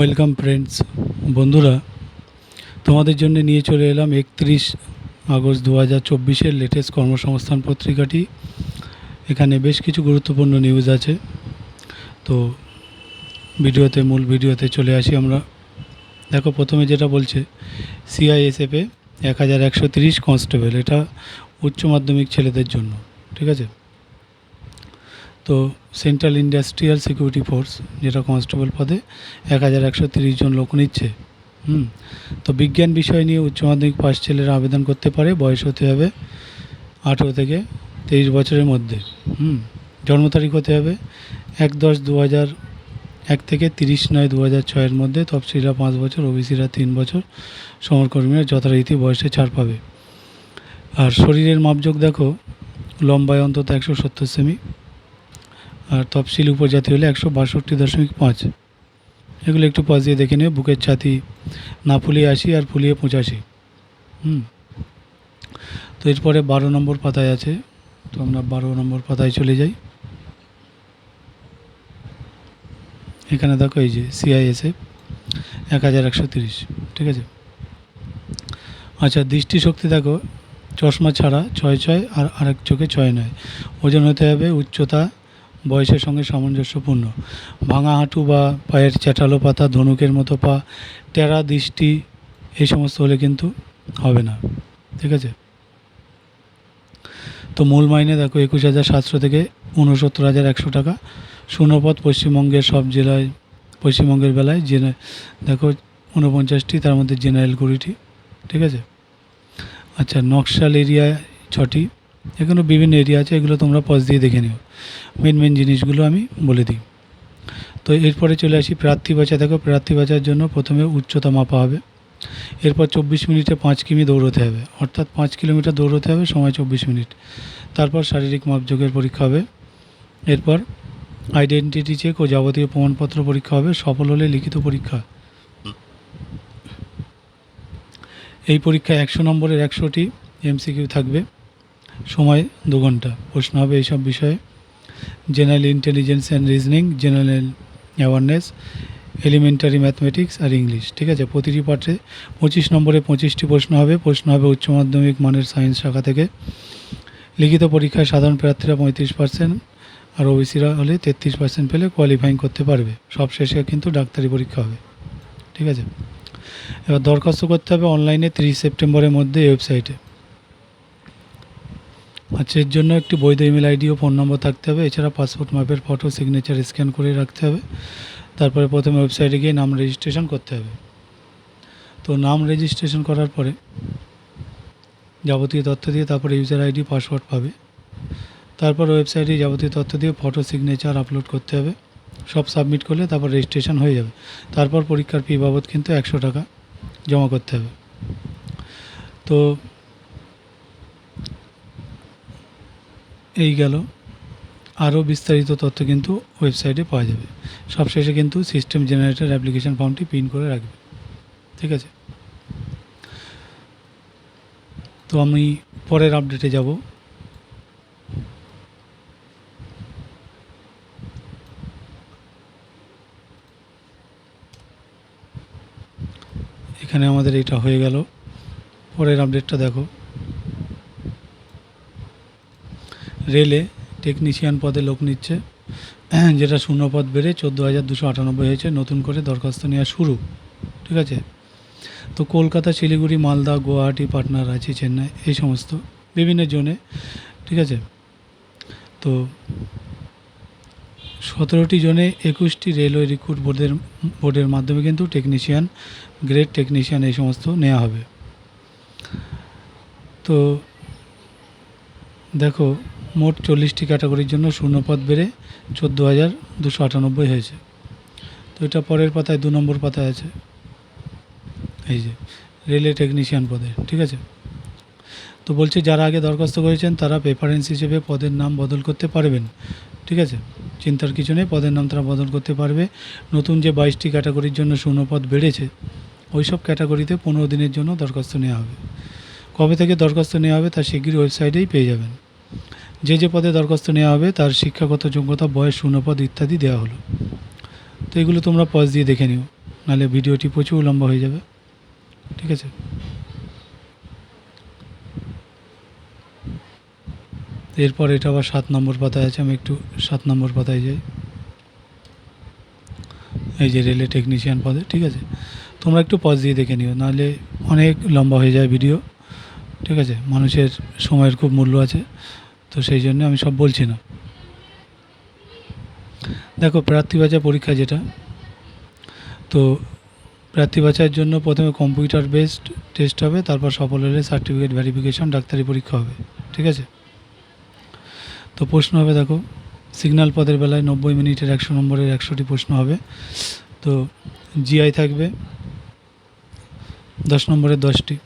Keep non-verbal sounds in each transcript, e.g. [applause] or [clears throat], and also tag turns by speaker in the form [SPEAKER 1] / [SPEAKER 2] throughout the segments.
[SPEAKER 1] Welcome friends বন্ধুরা, তোমাদের জন্য নিয়ে চলে এলাম একত্রিশ আগস্ট দু হাজার চব্বিশের লেটেস্ট কর্মসংস্থান পত্রিকাটি। এখানে বেশ কিছু গুরুত্বপূর্ণ নিউজ আছে। তো ভিডিওতে, মূল ভিডিওতে চলে আসি আমরা। দেখো, প্রথমে যেটা বলছে সিআইএসএফে এক হাজার একশো তিরিশ কনস্টেবল এটা উচ্চ মাধ্যমিক ছেলেদের জন্য, ঠিক আছে? তো সেন্ট্রাল ইন্ডাস্ট্রিয়াল সিকিউরিটি ফোর্স যেটা কনস্টেবল পদে, এক হাজার একশো তিরিশ জন লোক নিচ্ছে। হুম? তো বিজ্ঞান বিষয় নিয়ে উচ্চ মাধ্যমিক পাস ছেলেরা আবেদন করতে পারে, বয়স হতে হবে আঠেরো থেকে তেইশ বছরের মধ্যে। হুম? জন্ম তারিখ হতে হবে এক দশ দু হাজার এক থেকে তিরিশ নয় দু হাজার ছয়ের মধ্যে তফসিলরা পাঁচ বছর, ওবিসিরা তিন বছর, সমরকর্মীরা যথারীতি বয়সে ছাড় পাবে। আর শরীরের মাপযোগ দেখো, লম্বায় অন্তত একশো সত্তর সেমি। আর তফসিল উপজাতি হলে একশো বাষট্টি দশমিক পাঁচ। এগুলো একটু পাশ দিয়ে দেখে নেবে বুকের ছাতি না ফুলিয়ে আশি আর ফুলিয়ে পঁচাশি। হুম। তো এরপরে বারো নম্বর পাতায় আছে, তো আমরা বারো নম্বর পাতায় চলে যাই। এখানে দেখো এই যে সিআইএসএফ এক হাজার একশো তিরিশ, ঠিক আছে? আচ্ছা দৃষ্টিশক্তি দেখো, চশমা ছাড়া ছয় ছয় আর আরেক চোখে ছয় নয়। ওজন হতে হবে উচ্চতা বয়সের সঙ্গে সামঞ্জস্যপূর্ণ। ভাঙা হাঁটু বা পায়ের চ্যাটালো পাতা, ধনুকের মতো পা, টেরা, দৃষ্টি, এই সমস্ত হলে কিন্তু হবে না। ঠিক আছে? তো মূল মাইনে দেখো, একুশ হাজার সাতশো থেকে উনসত্তর হাজার একশো টাকা। শূন্যপদ পশ্চিমবঙ্গের সব জেলায়, পশ্চিমবঙ্গের বেলায় জেনে দেখো, ঊনপঞ্চাশটি, তার মধ্যে জেনারেল কুড়িটি। ঠিক আছে? আচ্ছা নকশাল এরিয়া ছটি। এখানে বিভিন্ন এরিয়া আছে, এগুলো তোমরা পজ দিয়ে দেখে নিও। মেন মেন জিনিসগুলো আমি বলে দিই। তো এরপরে চলে আসি প্রার্থী বাঁচা দেখো প্রার্থী বাঁচার জন্য প্রথমে উচ্চতা মাপা হবে। এরপর চব্বিশ মিনিটে পাঁচ কিমি দৌড়তে হবে। অর্থাৎ পাঁচ কিলোমিটার দৌড়তে হবে, সময় চব্বিশ মিনিট। তারপর শারীরিক মাপযোগের পরীক্ষা হবে। এরপর আইডেন্টিটি চেক ও যাবতীয় প্রমাণপত্র পরীক্ষা হবে। সফল হলে লিখিত পরীক্ষা। এই পরীক্ষায় একশো নম্বরের একশোটি এমসিকিউ থাকবে। সময় দু ঘণ্টা। প্রশ্ন হবে এইসব বিষয়ে। General intelligence and reasoning general awareness elementary mathematics R English ঠিক আছে? প্রতিটি পাঠে পঁচিশ নম্বরে পঁচিশটি প্রশ্ন হবে। প্রশ্ন হবে উচ্চ মাধ্যমিক মানের সায়েন্স শাখা থেকে। লিখিত পরীক্ষায় সাধারণ প্রার্থীরা পঁয়ত্রিশ পার্সেন্ট আর ওবিসিরা হলে তেত্রিশ পার্সেন্ট পেলে কোয়ালিফাইং করতে পারবে। সব শেষে কিন্তু ডাক্তারি পরীক্ষা হবে। ঠিক আছে? এবার দরখাস্ত করতে হবে অনলাইনে তিরিশ সেপ্টেম্বরের মধ্যে ওয়েবসাইটে আচ্ছা এর জন্য একটি বৈধ ইমেল আইডি ও ফোন নম্বর থাকতে হবে। এছাড়া পাসপোর্ট মাপের ফটো সিগনেচার স্ক্যান করে রাখতে হবে। তারপরে প্রথমে ওয়েবসাইটে গিয়ে নাম রেজিস্ট্রেশন করতে হবে। তো নাম রেজিস্ট্রেশন করার পরে যাবতীয় তথ্য দিয়ে তারপরে ইউজার আইডি পাসওয়ার্ড পাবে। তারপর ওয়েবসাইটে যাবতীয় তথ্য দিয়ে ফটো সিগনেচার আপলোড করতে হবে। সব সাবমিট করলে তারপর রেজিস্ট্রেশন হয়ে যাবে। তারপর পরীক্ষার ফি বাবদ কিন্তু একশো টাকা জমা করতে হবে। তো এই গেল। আরও বিস্তারিত তথ্য কিন্তু ওয়েবসাইটে পাওয়া যাবে। সবশেষে কিন্তু সিস্টেম জেনারেটর অ্যাপ্লিকেশন ফর্মটি প্রিন্ট করে রাখবে। ঠিক আছে? তো আমি পরের আপডেটে যাব। এখানে আমাদের এটা হয়ে গেল। পরের আপডেটটা দেখো। রেলে টেকনিশিয়ান পদে লোক নিচ্ছে, [clears throat] যেটা শূন্য পদ বেড়ে চোদ্দ হাজার দুশো আটানব্বই হয়েছে, নতুন করে দরখাস্ত নেওয়া শুরু, ঠিক আছে? তো কলকাতা, শিলিগুড়ি, মালদা, গুয়াহাটি, পাটনা, রাঁচি, চেন্নাই, এই সমস্ত বিভিন্ন জোনে, ঠিক আছে? তো সতেরোটি জোনে একুশটি রেলওয়ে রিক্রুট বোর্ডের বোর্ডের মাধ্যমে কিন্তু টেকনিশিয়ান গ্রেড টেকনিশিয়ান এই সমস্ত নেওয়া হবে। তো দেখো মোট চল্লিশটি ক্যাটাগরির জন্য শূন্যপদ বেড়ে চোদ্দ হাজার দুশো আটানব্বই হয়েছে। তো এটা পরের পাতায়, দু নম্বর পাতায় আছে। এই যে রেলে টেকনিশিয়ান পদে, ঠিক আছে? তো বলছে, যারা আগে দরখাস্ত করেছেন, তারা প্রেফারেন্স হিসেবে পদের নাম বদল করতে পারবেন, ঠিক আছে? চিন্তার কিছু নেই, পদের নাম তারা বদল করতে পারবে। নতুন যে বাইশটি ক্যাটাগরির জন্য শূন্যপদ বেড়েছে ওই সব ক্যাটাগরিতে পনেরো দিনের জন্য দরখাস্ত নেওয়া হবে। কবে থেকে দরখাস্ত নেওয়া হবে তা শিগগির ওয়েবসাইটেই পেয়ে যাবেন। যে যে পদে দরখাস্ত নেওয়া হবে, তার শিক্ষাগত যোগ্যতা, বয়স শূন্যপদ ইত্যাদি দেওয়া হলো। তো এগুলো তোমরা পজ দিয়ে দেখে নিও, নাহলে ভিডিওটি প্রচুর লম্বা হয়ে যাবে। ঠিক আছে? এরপর এটা আবার সাত নম্বর পাতায় আছে, আমি একটু সাত নম্বর পাতায় যাই। এই যে রেলে টেকনিশিয়ান পদে, ঠিক আছে? তোমরা একটু পজ দিয়ে দেখে নিও, নাহলে অনেক লম্বা হয়ে যায় ভিডিও ঠিক আছে? মানুষের সময়ের খুব মূল্য আছে। তো সেই জন্য আমি সব বলছি না। দেখো, প্রার্থী বাছাই পরীক্ষা যেটা, তো প্রার্থী বাছাইয়ের জন্য প্রথমে কম্পিউটার বেসড টেস্ট হবে, তারপর সফল হলে সার্টিফিকেট ভেরিফিকেশন ডাক্তারি পরীক্ষা হবে, ঠিক আছে? তো প্রশ্ন হবে দেখো সিগন্যাল পদের বেলায় নব্বই মিনিটের একশো নম্বরের একশোটি প্রশ্ন হবে, তো জিআই থাকবে, দশ নম্বরের দশটি।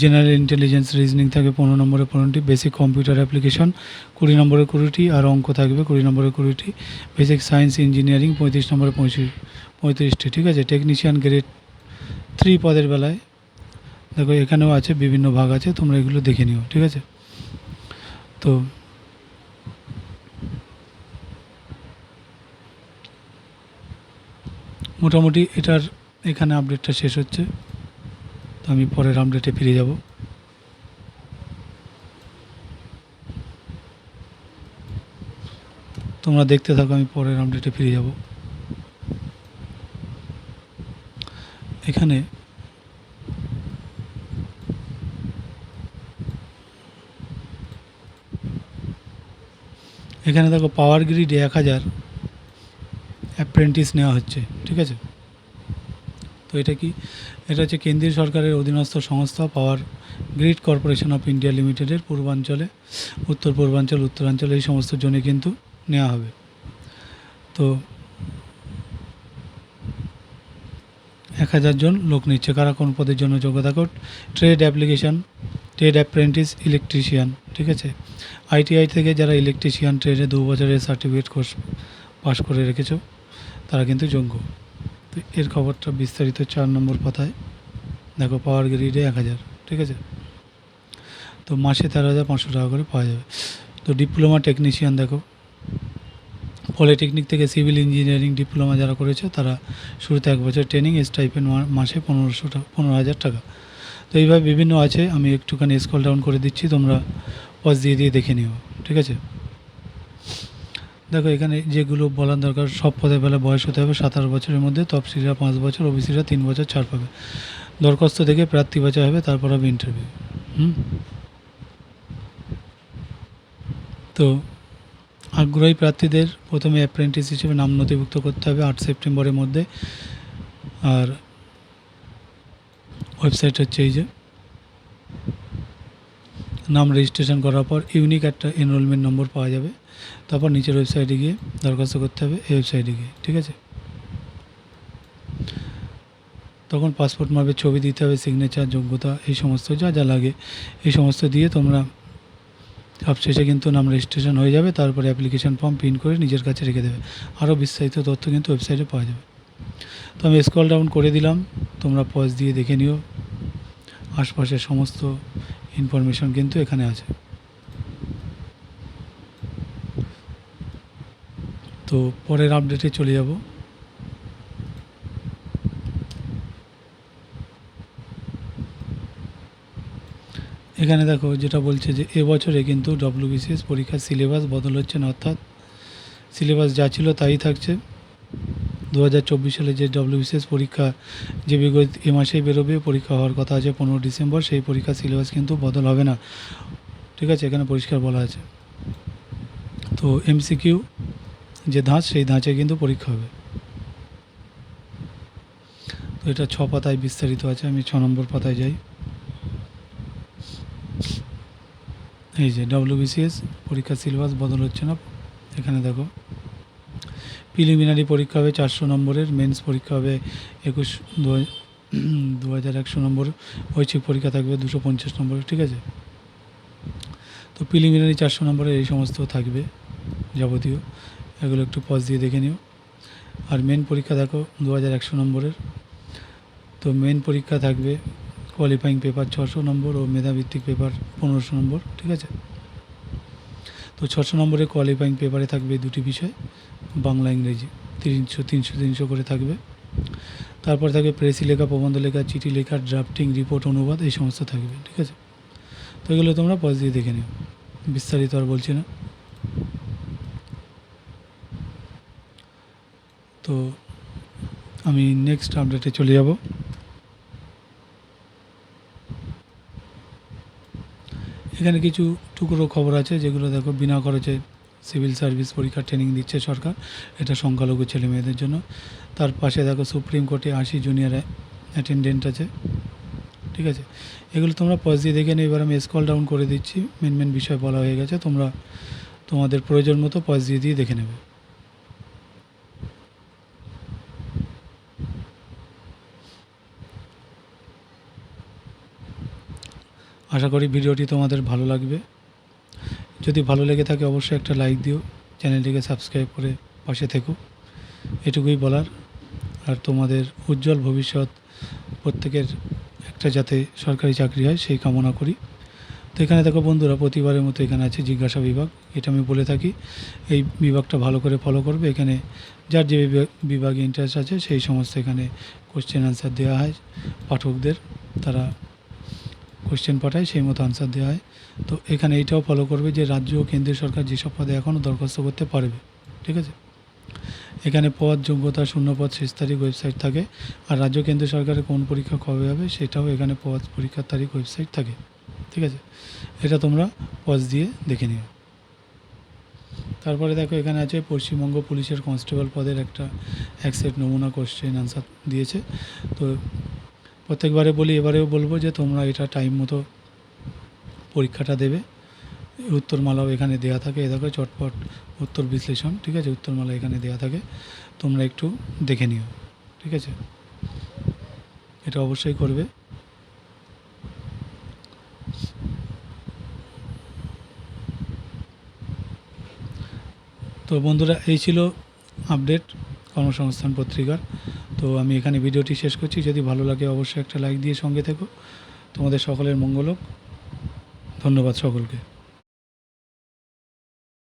[SPEAKER 1] জেনারেল ইন্টেলিজেন্স রিজনিং থাকবে পনেরো নম্বরে পনেরোটি বেসিক কম্পিউটার অ্যাপ্লিকেশন কুড়ি নম্বরে কুড়িটি, আর অঙ্ক থাকবে কুড়ি নম্বরে কুড়িটি। বেসিক সায়েন্স ইঞ্জিনিয়ারিং পঁয়ত্রিশ নম্বরে পঁয়ত্রিশ, পঁয়ত্রিশটি, ঠিক আছে? টেকনিশিয়ান গ্রেড থ্রি পদের বেলায়। দেখো, এখানেও আছে, বিভিন্ন ভাগ আছে, তোমরা এগুলো দেখে নিও, ঠিক আছে? তো মোটামুটি এটার এখানে আপডেটটা শেষ হচ্ছে। আমি পরের আপডেটে ফিরে যাব। তোমরা দেখতে থাকো, আমি পরের আপডেটে ফিরে যাব। এখানে এখানে দেখো পাওয়ার গ্রিডে এক হাজার অ্যাপ্রেন্টিস নেওয়া হচ্ছে, ঠিক আছে? তো এটা কি? এটা হচ্ছে কেন্দ্রীয় সরকারের অধীনস্থ সংস্থা power grid corporation of India লিমিটেডের পূর্বাঞ্চলে, উত্তর পূর্বাঞ্চল, উত্তরাঞ্চল, এই সমস্ত জনে কিন্তু নেওয়া হবে। তো এক হাজার জন লোক নিচ্ছে। কারা কোন পদের জন্য যোগ্যতা code? Trade application, trade apprentice, electrician, ঠিক আছে? আইটিআই থেকে যারা ইলেকট্রিশিয়ান, ট্রেডে দু বছরের সার্টিফিকেট কোর্স পাশ করে রেখেছ, তারা কিন্তু যোগ্য। তো এর খবরটা বিস্তারিত চার নম্বর পাতায়। দেখো, পাওয়ার গ্রিডে এক হাজার, ঠিক আছে? তো মাসে তেরো হাজার পাঁচশো টাকা করে পাওয়া যাবে। তো ডিপ্লোমা টেকনিশিয়ান, দেখো। পলিটেকনিক থেকে সিভিল ইঞ্জিনিয়ারিং ডিপ্লোমা যারা করেছে, তারা শুরুতে এক বছর ট্রেনিং স্টাইপেন্ড মাসে পনেরোশো টাকা পনেরো হাজার টাকা। তো এইভাবে বিভিন্ন আছে, আমি একটুখানি স্কল ডাউন করে দিচ্ছি, তোমরা পজ দিয়ে দিয়ে দেখে নিও, ঠিক আছে? দেখো, এখানে যেগুলো বলার দরকার, সব পদের বেলা বয়স হতে হবে সাতাশ বছরের মধ্যে তফসিলরা পাঁচ বছর ওবিসিরা তিন বছর ছাড় পাবে। দরখাস্ত থেকে প্রার্থী বাছা হবে, তারপর হবে ইন্টারভিউ হুম? তো আগ্রহী প্রার্থীদের প্রথমে অ্যাপ্রেন্টিস হিসেবে নাম নথিভুক্ত করতে হবে আট সেপ্টেম্বরের মধ্যে। আর ওয়েবসাইট হচ্ছে এই যে। নাম রেজিস্ট্রেশন করার পর ইউনিক একটা এনরোলমেন্ট নম্বর পাওয়া যাবে। তারপর নিচের ওয়েবসাইটে গিয়ে দরখাস্ত করতে হবে এই ওয়েবসাইটে গিয়ে, ঠিক আছে? তখন পাসপোর্ট মাপের ছবি দিতে হবে সিগনেচার যোগ্যতা, এই সমস্ত যা যা লাগে। এই সমস্ত দিয়ে তোমরা সবশেষে কিন্তু নাম রেজিস্ট্রেশন হয়ে যাবে, তারপরে অ্যাপ্লিকেশন ফর্ম প্রিন্ট করে নিজের কাছে রেখে দেবে। আরও বিস্তারিত তথ্য কিন্তু ওয়েবসাইটে পাওয়া যাবে। তো আমি স্কল ডাউন করে দিলাম, তোমরা পজ দিয়ে দেখে নিও। আশপাশের সমস্ত ইনফরমেশন কিন্তু এখানে আছে। তো পরের আপডেটে চলে যাব। এখানে দেখো, যেটা বলছে যে এবছরে কিন্তু ডব্লিউবিসিএস পরীক্ষার সিলেবাস বদল হচ্ছে না, অর্থাৎ সিলেবাস যা ছিল তাই থাকছে। দু হাজার চব্বিশ সালে যে ডব্লিউবিসিএস পরীক্ষা যে বিগত এ মাসেই বেরোবে, পরীক্ষা হওয়ার কথা আছে পনেরো ডিসেম্বর, সেই পরীক্ষার সিলেবাস কিন্তু বদল হবে না। ঠিক আছে, এখানে পরিষ্কার বলা আছে। তো এমসিকিউ যে ধাঁচ, সেই ধাঁচে কিন্তু পরীক্ষা হবে। তো এটা ছ পাতায় বিস্তারিত আছে, আমি ছ নম্বর পাতায় যাই। এই যে ডব্লিউবিসিএস পরীক্ষার সিলেবাস বদল হচ্ছে না? এখানে দেখো। প্রিলিমিনারি পরীক্ষা হবে চারশো নম্বরের, মেন্স পরীক্ষা হবে একুশ দু হাজার একশো নম্বর, ঐচ্ছিক পরীক্ষা থাকবে দুশো পঞ্চাশ নম্বরের ঠিক আছে? তো প্রিলিমিনারি চারশো নম্বরের এই সমস্ত থাকবে যাবতীয়, এগুলো একটু পজ দিয়ে দেখে নিও। আর মেন পরীক্ষা দেখো দু হাজার একশো নম্বরের, তো মেন পরীক্ষা থাকবে কোয়ালিফাইং পেপার ছশো নম্বর ও মেধাভিত্তিক পেপার পনেরোশো নম্বর, ঠিক আছে? তো ছশো নম্বরে কোয়ালিফাইং পেপারে থাকবে দুটি বিষয় বাংলা, ইংরেজি তিনশো তিনশো তিনশো করে থাকবে। তারপর থাকবে প্রেসি লেখা, প্রবন্ধ লেখা, চিঠি লেখা, ড্রাফটিং, রিপোর্ট, অনুবাদ, এই সমস্ত থাকবে, ঠিক আছে? তো এগুলো তোমরা পজ দিয়ে দেখে নিও, বিস্তারিত আর বলছি না। তো আমি নেক্সট আপডেটে চলে যাব। এখানে কিছু টুকরো খবর আছে যেগুলো দেখো বিনা খরচে সিভিল সার্ভিস পরীক্ষার ট্রেনিং দিচ্ছে সরকার। এটা সংখ্যালঘু ছেলে মেয়েদের জন্য। তার পাশে দেখো সুপ্রিম কোর্টে আশি জুনিয়র অ্যাটেন্ডেন্ট আছে। ঠিক আছে? এগুলো তোমরা পজ দিয়ে দেখে নিও। এবার আমি স্কল ডাউন করে দিচ্ছি। মেন মেন বিষয় বলা হয়ে গেছে। তোমরা তোমাদের প্রয়োজন মতো পজ দিয়ে দিয়ে দেখে নেবে। আশা করি ভিডিওটি তোমাদের ভালো লাগবে। যদি ভালো লেগে থাকে অবশ্যই একটা লাইক দিও, চ্যানেলটিকে সাবস্ক্রাইব করে পাশে থেকো। এটুকুই বলার। আর তোমাদের উজ্জ্বল ভবিষ্যৎ প্রত্যেকের একটা যাতে সরকারি চাকরি হয়, সেই কামনা করি। তো এখানে দেখো বন্ধুরা, প্রতিবারের মতো এখানে আছে জিজ্ঞাসা বিভাগ। এটা আমি বলে থাকি, এই বিভাগটা ভালো করে ফলো করবে। এখানে যার যে বিভাগ- ইন্টারেস্ট আছে, সেই সমস্ত এখানে কোশ্চেন আনসার দেওয়া হয়। পাঠকদের, তারা কোশ্চেন পাঠায়, সেই মতো আনসার দেওয়া হয়। তো এখানে এইটাও ফলো করবে যে রাজ্য ও কেন্দ্রীয় সরকার যেসব পদে এখনও দরখাস্ত করতে পারবে, ঠিক আছে? এখানে পদ, যোগ্যতা শূন্য পদ শেষ তারিখ ওয়েবসাইট থাকে। আর রাজ্য কেন্দ্র সরকারের কোন পরীক্ষা কবে হবে সেটাও এখানে পদ, পরীক্ষার তারিখ ওয়েবসাইট থাকে, ঠিক আছে? এটা তোমরা পজ দিয়ে দেখে নিও। তারপরে দেখো এখানে আছে, পশ্চিমবঙ্গ পুলিশের কনস্টেবল পদের একটা এক নমুনা কোশ্চেন আনসার দিয়েছে। তো প্রত্যেকবারে বলি, এবারেও বলব যে তোমরা এটা টাইম মতো পরীক্ষাটা দেবে। উত্তরমালাও এখানে দেওয়া থাকে। এ দেখো, চটপট উত্তর বিশ্লেষণ, ঠিক আছে? উত্তরমালা এখানে দেওয়া থাকে। তোমরা একটু দেখে নিও, ঠিক আছে? এটা অবশ্যই করবে। তো বন্ধুরা, এই ছিল আপডেট কর্মসংস্থান পত্রিকার। তো আমি এখানে ভিডিওটি শেষ করছি। যদি ভালো লাগে, অবশ্যই একটা লাইক দিয়ে সঙ্গে থেকো। তোমাদের সকলের মঙ্গল হোক। ধন্যবাদ সকলকে।